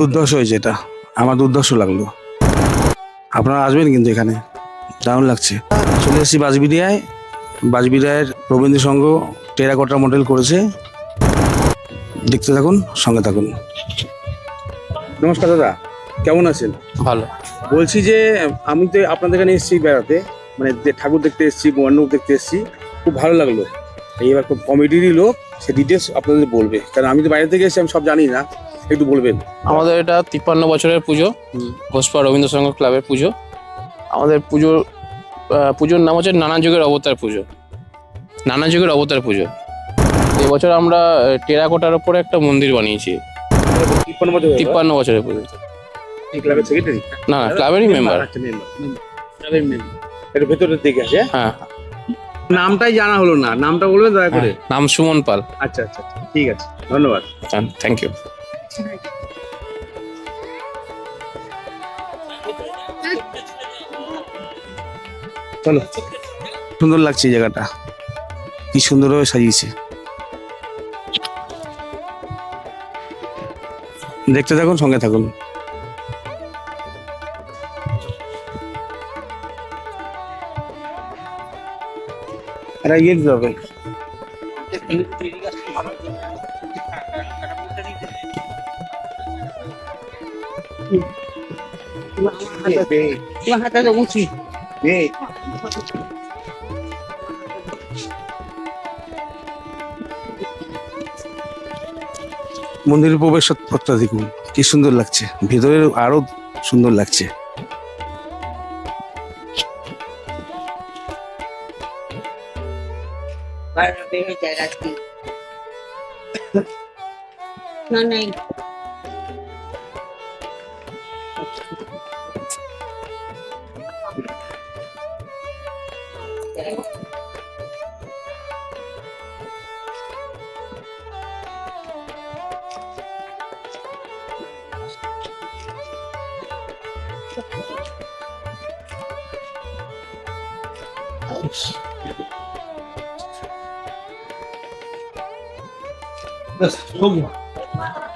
দুর্ধর্ষ হয়েছে এটা। আমার দুর্ধর্ষ লাগল। আপনারা আসবেন কিন্তু এখানে। দারুণ লাগছে। চলে এসেছি বাজবিরিয়ায় বাজবিরিয়ায় রবীন্দ্র সংঘ টেরাকোটা মডেল করেছে। দেখতে থাকুন সঙ্গে থাকুন। নমস্কার দাদা কেমন আছেন? ভালো। বলছি যে আমি তো আপনাদের এখানে এসেছি বেড়াতে। মানে ঠাকুর দেখতে এসেছি মণ্ডপ দেখতে এসেছি খুব ভালো লাগল। এইবার খুব কমেডিরই লোক সে ডিটেলস আপনাদের বলবে। কারণ আমি তো বাইরে থেকে এসেছি আমি সব জানি না। একটু বলবেন। আমাদের এটা তিপ্পান্ন বছরের পুজো ঘোষপা রবীন্দ্র সংঘ ক্লাবের পুজো। আমাদের পুজোর পুজোর নাম হচ্ছে নানা যুগের অবতার পুজো। নানা যুগের অবতার পুজো। এবছর আমরা টেরাকোটার ওপরে একটা মন্দির বানিয়েছি। তিপ্পান্ন বছরের পুজো। না ক্লাবেরই মেম্বার আচ্ছা মেম্বার। ক্লাবের ভেতরের দিকে আছে হ্যাঁ? হ্যাঁ নামটাই জানা হলো না। নামটা বলবেন দয়া করে। হ্যাঁ, নাম সুমন পাল। আচ্ছা আচ্ছা আচ্ছা, ঠিক আছে ধন্যবাদ। থ্যাংক ইউ চলো। সুন্দর লাগছে এই জায়গাটা। কি সুন্দরভাবে সাজিয়েছে। দেখতে থাকুন, সঙ্গে থাকুন। এটা ইয়ে দিতে হবে। মন্দিরের প্রবেশ পথটা দেখুন কি সুন্দর লাগছে। ভেতরে আরও সুন্দর লাগছে। না নাই That's so